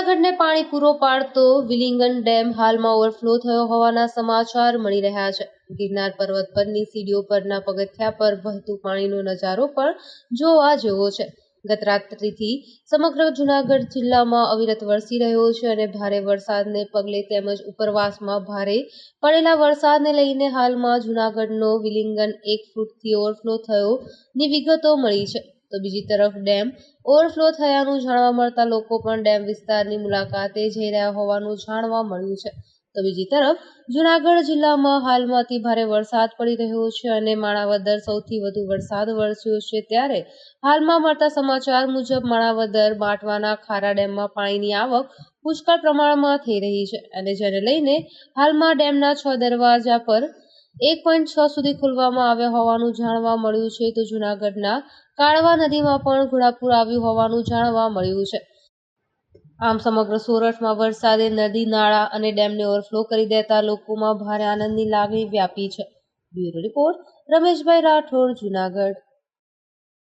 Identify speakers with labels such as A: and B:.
A: જૂનાગઢને પાણી પૂરો પાડતો વિલિંગન ડેમ હાલમાં ઓવરફ્લો થયો હોવાના સમાચાર મળી રહ્યા છે. ગિરનાર પર્વત પરની સીડીઓ પરના પગથિયા પર વહેતું પાણીનો નજારો પણ જોવા જેવો છે. ગત રાત્રિથી સમગ્ર જૂનાગઢ જિલ્લામાં અવિરત વરસી રહ્યો છે અને ભારે વરસાદને પગલે તેમજ ઉપરવાસમાં ભારે પડેલા વરસાદને લઈને હાલમાં જૂનાગઢનો વિલિંગન એક ફૂટથી ઓવરફ્લો થયોની વિગતો મળી છે. તો બીજી તરફ ડેમ ઓવરફ્લો થયાનું જાણવા મળતા લોકો પણ ડેમ વિસ્તારની મુલાકાતે જઈ રહ્યા હોવાનું જાણવા મળ્યું છે. તો બીજી તરફ જૂનાગઢ જિલ્લામાં હાલમાં અતિ ભારે વરસાદ પડી રહ્યો છે અને માણાવદર સૌથી વધુ વરસાદ વરસ્યો છે ત્યારે હાલમાં મળતા સમાચાર મુજબ માણાવદર, બાંટવાના, ખારા ડેમમાં પાણીની આવક પુષ્કળ પ્રમાણમાં થઈ રહી છે અને જેને લઈને હાલમાં ડેમના છ દરવાજા પર એક પોઈન્ટ છ સુધી ખોલવામાં આવ્યા હોવાનું જાણવા મળ્યું છે. તો જૂનાગઢના કાળવા નદીમાં પણ ઘોડાપૂર આવ્યું હોવાનું જાણવા મળ્યું છે. આમ સમગ્ર સોરઠમાં વરસાદે નદી, નાળા અને ડેમને ઓવરફ્લો કરી દેતા લોકોમાં ભારે આનંદની લાગણી વ્યાપી છે. Bureau report, Rameshbhai Rathod, Junagadh.